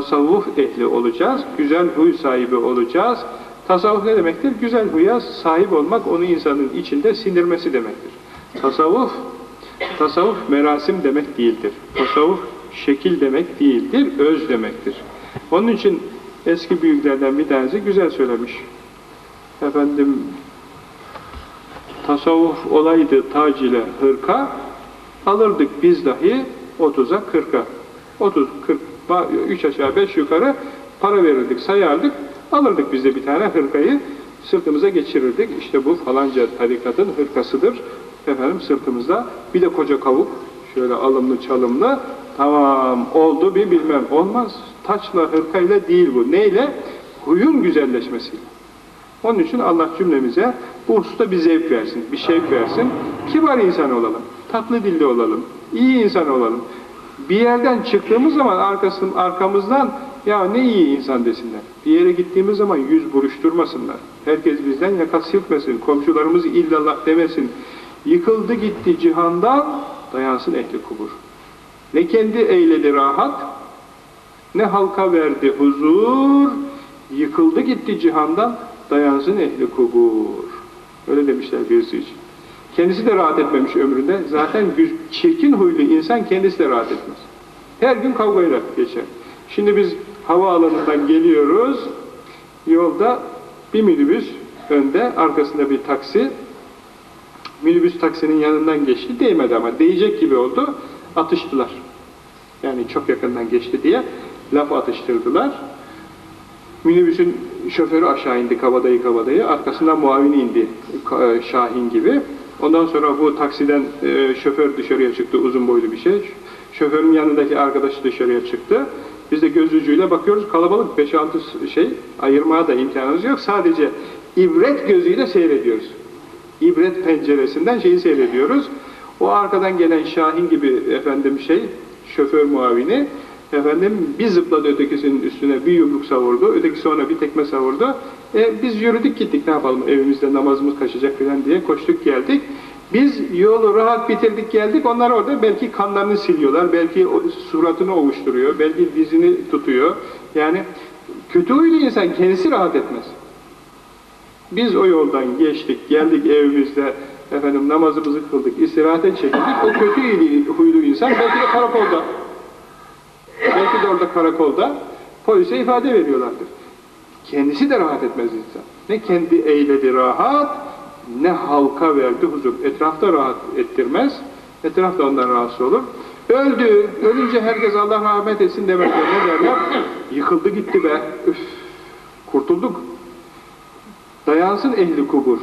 tasavvuf ehli olacağız, güzel huy sahibi olacağız. Tasavvuf ne demektir? Güzel huya sahip olmak, onu insanın içinde sindirmesi demektir. Tasavvuf, tasavvuf merasim demek değildir. Tasavvuf şekil demek değildir, öz demektir. Onun için eski büyüklerden bir tanesi güzel söylemiş. Efendim, tasavvuf olaydı tac ile hırka, alırdık biz dahi 30'a 40'a. 30, 40, 3 aşağı 5 yukarı para verirdik, sayardık, alırdık biz de bir tane hırkayı, sırtımıza geçirirdik. İşte bu falanca tarikatın hırkasıdır. Efendim sırtımızda bir de koca kavuk, şöyle alımlı çalımlı, tamam oldu bir bilmem. Olmaz. Taçla, hırkayla değil bu. Neyle? Huyun güzelleşmesiyle. Onun için Allah cümlemize bu hususta bir zevk versin, bir şevk versin. Kibar insan olalım, tatlı dilli olalım, iyi insan olalım. Bir yerden çıktığımız zaman arkasın, arkamızdan ya ne iyi insan desinler. Bir yere gittiğimiz zaman yüz buruşturmasınlar. Herkes bizden yaka silkmesin, komşularımız illallah demesin. Yıkıldı gitti cihandan, dayansın ehli kubur. Ne kendi eyledi rahat, ne halka verdi huzur, yıkıldı gitti cihandan, dayansın ehli kubur. Öyle demişler birisi için. Kendisi de rahat etmemiş ömründe. Zaten güz- çirkin huylu insan kendisi de rahat etmez. Her gün kavgayla geçer. Şimdi biz havaalanından geliyoruz. Yolda bir minibüs önde, arkasında bir taksi. Minibüs taksinin yanından geçti. Değmedi ama. Değecek gibi oldu. Atıştılar. Yani çok yakından geçti diye laf atıştırdılar. Minibüsün şoförü aşağı indi kabadayı kabadayı. Arkasından muavini indi Ka- Şahin gibi. Ondan sonra bu taksiden e, şoför dışarıya çıktı uzun boylu bir şey. Şoförün yanındaki arkadaşı dışarıya çıktı. Biz de göz ucuyla bakıyoruz kalabalık 5-6 şey ayırmaya da imkanımız yok. Sadece ibret gözüyle seyrediyoruz. İbret penceresinden şeyi seyrediyoruz. O arkadan gelen Şahin gibi efendim şey şoför muavini efendim bir zıpladı ötekisinin üstüne bir yumruk savurdu. Öteki sonra bir tekme savurdu. E, biz yürüdük gittik ne yapalım evimizde namazımız kaçacak falan diye koştuk geldik. Biz yolu rahat bitirdik geldik. Onlar orada belki kanlarını siliyorlar. Belki suratını ovuşturuyor. Belki dizini tutuyor. Yani kötü huylu insan kendisi rahat etmez. Biz o yoldan geçtik, geldik evimizde, efendim namazımızı kıldık, istirahate çekildik. O kötü huylu insan belki de karakolda, orada karakolda polise ifade veriyorlardır. Kendisi de rahat etmez insan. Ne kendi eyledi rahat, ne halka verdi huzur. Etrafta rahat ettirmez, etraf da ondan rahatsız olur. Öldü, ölünce herkes Allah rahmet etsin demekler. Ne derler? Yıkıldı gitti be, üf, kurtulduk. Dayansın ehli kubur.